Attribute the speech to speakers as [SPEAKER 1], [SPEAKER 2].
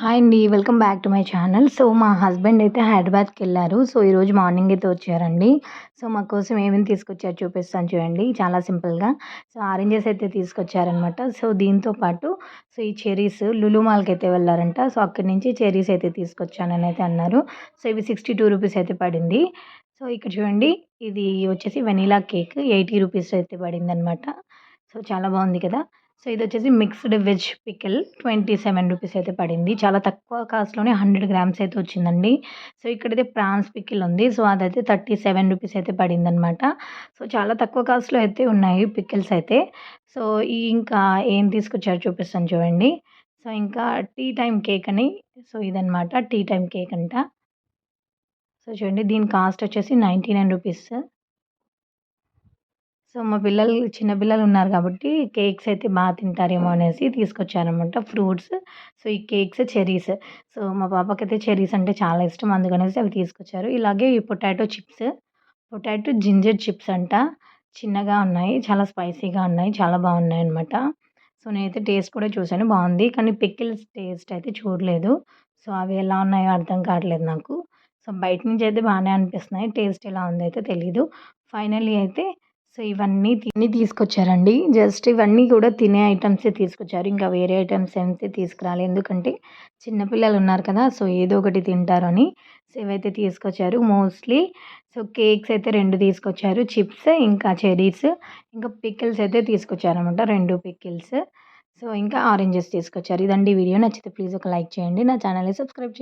[SPEAKER 1] Hi అండి welcome back to my channel so మా husband అయితే హైదరాబాద్కి వెళ్ళారు. సో ఈరోజు మార్నింగ్ అయితే వచ్చారండి. సో మా కోసం ఏమేమి తీసుకొచ్చారు చూపిస్తాను చూడండి. చాలా సింపుల్గా సో ఆరెంజెస్ అయితే తీసుకొచ్చారనమాట సో దీంతో పాటు సో ఈ చెరీస్ లులుమాల్కి అయితే వెళ్ళారంట. సో అక్కడి నుంచి చెరీస్ అయితే తీసుకొచ్చానని అయితే అన్నారు. సో ఇవి సిక్స్టీ టూ రూపీస్ అయితే పడింది. సో ఇక్కడ చూడండి ఇది వచ్చేసి వెనీలా కేక్ ఎయిటీ రూపీస్ అయితే పడింది అనమాట సో చాలా బాగుంది కదా. సో ఇది వచ్చేసి mixed veg pickle twenty seven rupees అయితే పడింది. చాలా తక్కువ కాస్ట్లోనే హండ్రెడ్ గ్రామ్స్ అయితే వచ్చిందండి. సో ఇక్కడైతే ప్రాన్స్ పికిల్ ఉంది. సో అదైతే థర్టీ సెవెన్ రూపీస్ అయితే పడింది అనమాట సో చాలా తక్కువ కాస్ట్లో అయితే ఉన్నాయి పికిల్స్ అయితే. సో ఈ ఇంకా ఏం తీసుకొచ్చారు చూపిస్తాను చూడండి. సో ఇంకా టీ టైం కేక్ అని సో ఇదనమాట టీ టైం కేక్ అంట. సో చూడండి దీని కాస్ట్ వచ్చేసి నైంటీ నైన్ రూపీస్. సో మా పిల్లలు చిన్న పిల్లలు ఉన్నారు కాబట్టి కేక్స్ అయితే బాగా తింటారేమో అనేసి తీసుకొచ్చారనమాట ఫ్రూట్స్. సో ఈ కేక్స్ చెరీస్ సో మా పాపకైతే చెరీస్ అంటే చాలా ఇష్టం. అందుకనేసి అవి తీసుకొచ్చారు. ఇలాగే ఈ potato chips. Potato ginger chips అంట. చిన్నగా ఉన్నాయి. చాలా స్పైసీగా ఉన్నాయి. చాలా బాగున్నాయి అనమాట సో నేనైతే టేస్ట్ కూడా చూశాను. బాగుంది. కానీ పికిల్స్ టేస్ట్ అయితే చూడలేదు. సో అవి ఎలా ఉన్నాయో అర్థం కావట్లేదు నాకు. సో బయట నుంచి అయితే బాగానే అనిపిస్తున్నాయి. టేస్ట్ ఎలా ఉందో అయితే తెలీదు. ఫైనల్లీ అయితే సో ఇవన్నీ తిని తీసుకొచ్చారండి. జస్ట్ ఇవన్నీ కూడా తినే ఐటమ్సే తీసుకొచ్చారు. ఇంకా వేరే ఐటమ్స్ ఏమైతే తీసుకురాలి. ఎందుకంటే చిన్నపిల్లలు ఉన్నారు కదా సో ఏదో ఒకటి తింటారని. సో ఇవైతే తీసుకొచ్చారు. మోస్ట్లీ సో కేక్స్ అయితే రెండు తీసుకొచ్చారు. చిప్స్ ఇంకా చెరీస్ ఇంకా పికిల్స్ అయితే తీసుకొచ్చారనమాట. రెండు పికిల్స్. సో ఇంకా ఆరెంజెస్ తీసుకొచ్చారు. ఇదండి వీడియో. నచ్చితే ప్లీజ్ ఒక లైక్ చేయండి. నా ఛానల్ని సబ్స్క్రైబ్ చేయండి.